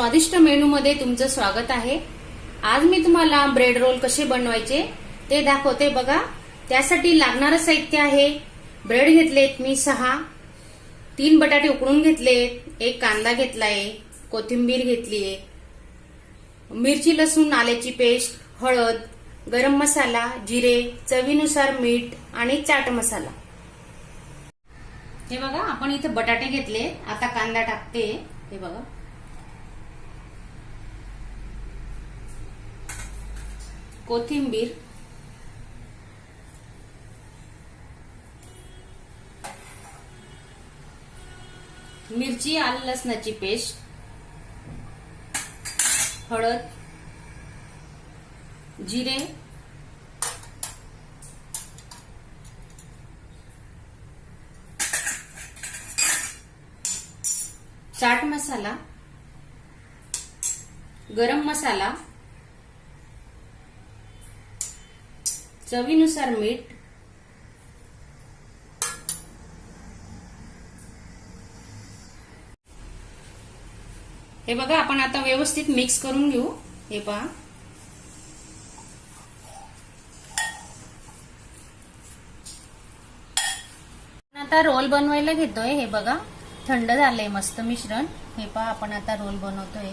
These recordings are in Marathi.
स्वादिष्ट मेनूमध्ये तुमचं स्वागत आहे. आज मी तुम्हाला ब्रेड रोल कसे बनवायचे ते दाखवते बघा. त्यासाठी लागणारं साहित्य आहे. ब्रेड घेतलेत मी सहा. तीन बटाटे उकडून घेतलेत. एक कांदा घेतलाय. कोथिंबीर घेतलीये. मिरची लसूण आल्याची पेस्ट हळद गरम मसाला जिरे चवीनुसार मीठ आणि चाट मसाला. हे बघा आपण इथे बटाटे घेतले. आता कांदा टाकते. हे बघा. कोथिंबीर. मिरची आलं लसणाची पेस्ट. हळद. जिरे. चाट मसाला. गरम मसाला. चवीनुसार मीठ. हे बघा आपण आता व्यवस्थित मिक्स करून घेऊ. हे पहा. आता रोल बनवायला घेतोय. हे बघा थंड झालंय मस्त मिश्रण. हे पहा आपण आता रोल बनवतोय.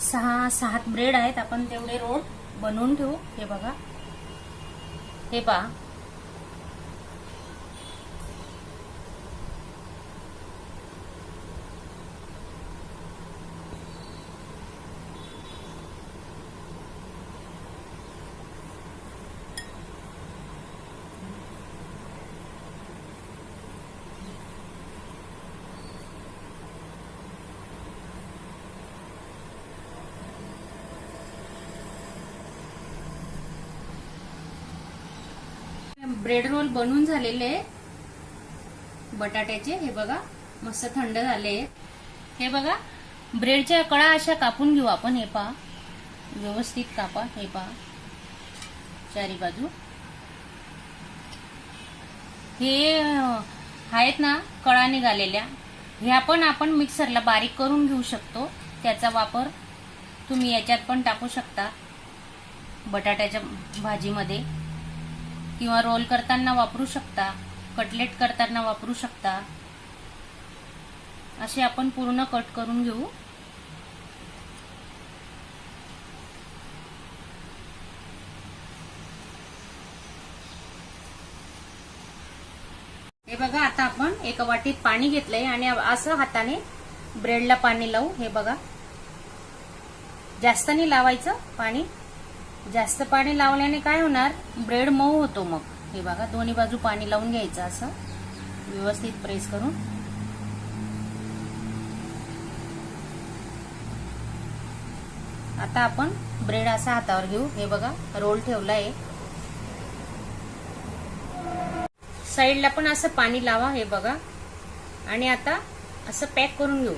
सहा सात ब्रेड आहेत. आपण तेवढे रोल बनवून ठेवू. हे बघा. हे पहा ब्रेड रोल बनून झालेले बटाट्याचे हे बघा मस्त थंड झाले हे बघा ब्रेडच्या कळा अशा कापून घेऊ आपण हे पहा. व्यवस्थित कापा हे पहा. चारी बाजू. हे आहेत ना कळा निघालेल्या. ह्या पण आपण मिक्सरला बारीक करून घेऊ शकतो. त्याचा वापर तुम्ही याच्यात पण टाकू शकता. बटाट्याच्या भाजीमध्ये. किंवा रोल करताना वापरू शकता कटलेट करताना वापरू शकता. असे आपण पूर्ण कट करून घेऊ. हे बघा आता आपण एका वाटीत पाणी घेतलंय आणि असं हाताने ब्रेडला पाणी लावू. हे बघा. जास्त नाही लावायचं पाणी जास्त पाणी लावल्याने काय होणार? ब्रेड मऊ होतो मग. हे बघा दोन्ही बाजू पाणी लावून घ्यायचं असं. व्यवस्थित प्रेस करून. आता आपण ब्रेड असा हातावर घेऊ. हे बघा रोल ठेवलाय. साईडला पण असं पाणी लावा हे बघा. आणि आता असं पॅक करून घेऊ.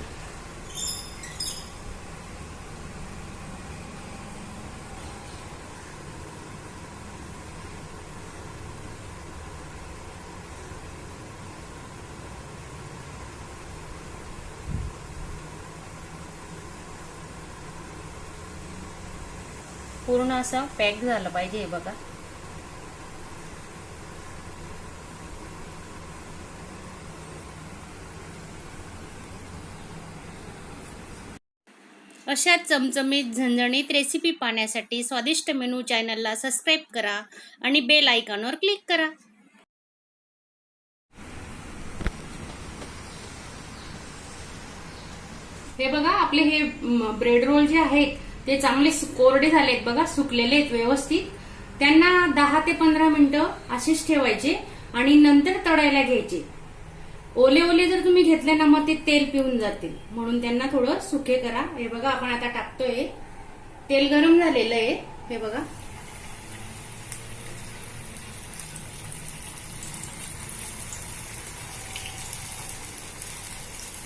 पूर्ण असं पॅक झालं पाहिजे हे बघा. अशा चमचमीत झणझणीत रेसिपी पाहण्यासाठी स्वादिष्ट मेनू चॅनलला सबस्क्राईब करा आणि बेल आयकॉनवर क्लिक करा. हे बघा आपले हे ब्रेड रोल जे आहेत ते चांगले सु- कोरडे झालेत बघा सुकलेले आहेत व्यवस्थित. त्यांना दहा ते पंधरा मिनिटं असेच ठेवायचे आणि नंतर तळायला घ्यायचे. ओले ओले जर तुम्ही घेतले ना मग ते तेल पिऊन जातील. म्हणून त्यांना थोडं सुके करा. हे बघा आपण आता टाकतोय. तेल गरम झालेलं आहे. हे बघा.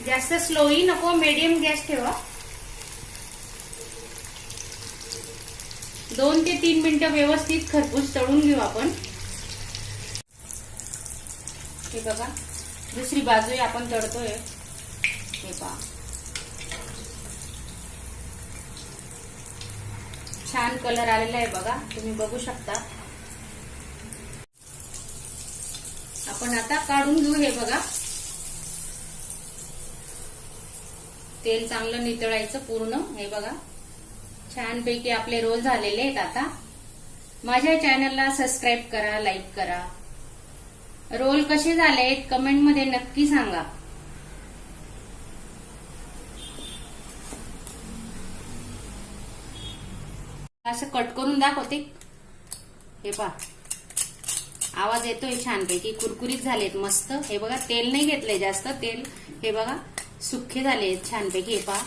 जास्त स्लोही नको मीडियम गॅस ठेवा. दोन ते तीन मिनिटं व्यवस्थित खरपूस तळून घेऊ आपण. हे बघा दुसरी बाजू आपण तळतोय. हे पहा. छान कलर आलेला आहे बघा तुम्ही बघू शकता. आपण आता काढून घेऊ हे बघा. तेल चांगलं नितळायचं पूर्ण हे बघा. छानपैकी आपले रोल झालेले आहेत आता. माझ्या चॅनलला सबस्क्राईब करा लाईक करा. रोल कसे झालेत कमेंटमध्ये नक्की सांगा. असं कट करून दाखवते. हे पहा. आवाज येतोय छानपैकी. कुरकुरीत झालेत मस्त. हे बघा तेल नाही घेतलंय जास्त. तेल हे बघा सुखे झाले छानपैकी. हे पहा.